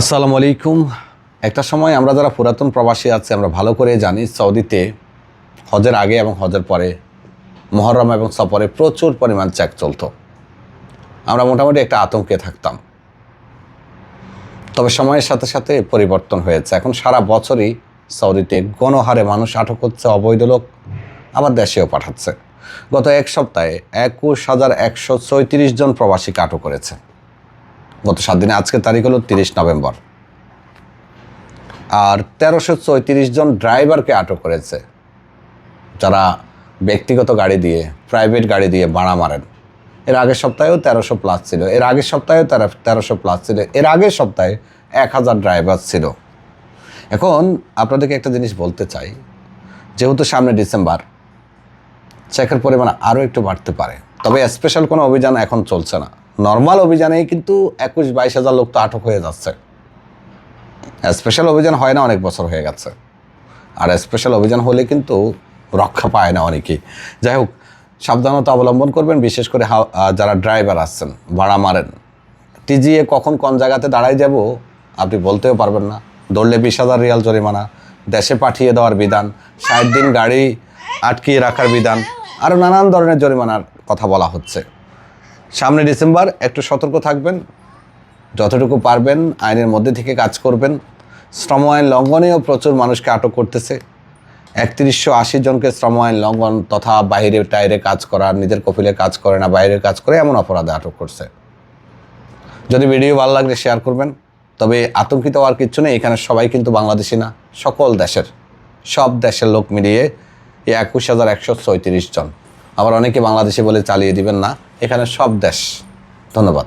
আসসালামু আলাইকুম। একটা সময় আমরা যারা পুরাতন প্রবাসী আছি, আমরা ভালো করে জানি সৌদিতে হজের আগে এবং হজের পরে, মহরম এবং সফরে প্রচুর পরিমাণ চেক চলতো। আমরা মোটামুটি একটা আতঙ্কে থাকতাম। তবে সময়ের সাথে সাথে পরিবর্তন হয়েছে। এখন সারা বছরই সৌদিতে গণহারে মানুষ আটক হচ্ছে, অবৈধ লোক আবার দেশেও পাঠাচ্ছে। গত এক সপ্তাহে একুশ হাজার একশো জন প্রবাসীকে আটক করেছে। গত সাত দিনে, আজকের তারিখ হলো তিরিশ নভেম্বর। আর তেরোশো চৌত্রিশ জন ড্রাইভারকে আটক করেছে, যারা ব্যক্তিগত গাড়ি দিয়ে, প্রাইভেট গাড়ি দিয়ে ভাড়া মারেন। এর আগের সপ্তাহেও তেরোশো প্লাস ছিল। এর আগের সপ্তাহেও তেরো, তেরোশো প্লাস ছিল। এর আগের সপ্তাহে এক হাজার ড্রাইভার ছিল। এখন আপনাদেরকে একটা জিনিস বলতে চাই, যেহেতু সামনে ডিসেম্বর, চেকের পরিমাণ আরও একটু বাড়তে পারে। তবে স্পেশাল কোনো অভিযান এখন চলছে না। নর্মাল অভিযানেই কিন্তু একুশ বাইশ হাজার লোক তো আটক হয়ে যাচ্ছে। স্পেশাল অভিযান হয় না, অনেক বছর হয়ে গেছে। আর স্পেশাল অভিযান হলে কিন্তু রক্ষা পায় না অনেকেই। যাই হোক, সাবধানতা অবলম্বন করবেন, বিশেষ করে যারা ড্রাইভার আসছেন ভাড়া মারেন। টিজিএ কখন কোন জায়গাতে দাঁড়ায় যাব, আপনি বলতেও পারবেন না। দৌড়লে বিশ হাজার রিয়াল জরিমানা, দেশে পাঠিয়ে দেওয়ার বিধান, ষাট দিন গাড়ি আটকিয়ে রাখার বিধান আরও নানান ধরনের জরিমানার কথা বলা হচ্ছে। সামনে ডিসেম্বর, একটু সতর্ক থাকবেন, যতটুকু পারবেন, আইনের মধ্যে থেকে কাজ করবেন। শ্রম আইন লঙ্ঘনেও প্রচুর মানুষকে আটক করতেছে। একত্রিশশো আশি জনকে শ্রম আইন লঙ্ঘন তথা বাইরে টাইরে কাজ করা, নিজের কফিলে কাজ করে না, বাইরে কাজ করে এমন অপরাধে আটক করছে। যদি ভিডিও ভালো লাগলে শেয়ার করবেন, তবে আতঙ্কিত হওয়ার কিচ্ছু নেই, এখানে সবাই কিন্তু বাংলাদেশি না, সকল দেশের, সব দেশের লোক মিলিয়ে একুশ হাজার একশো ছয়ত্রিশ জন। আবার অনেকে বাংলাদেশি বলে চালিয়ে দিবেন না। এখানে সব দেশ। ধন্যবাদ।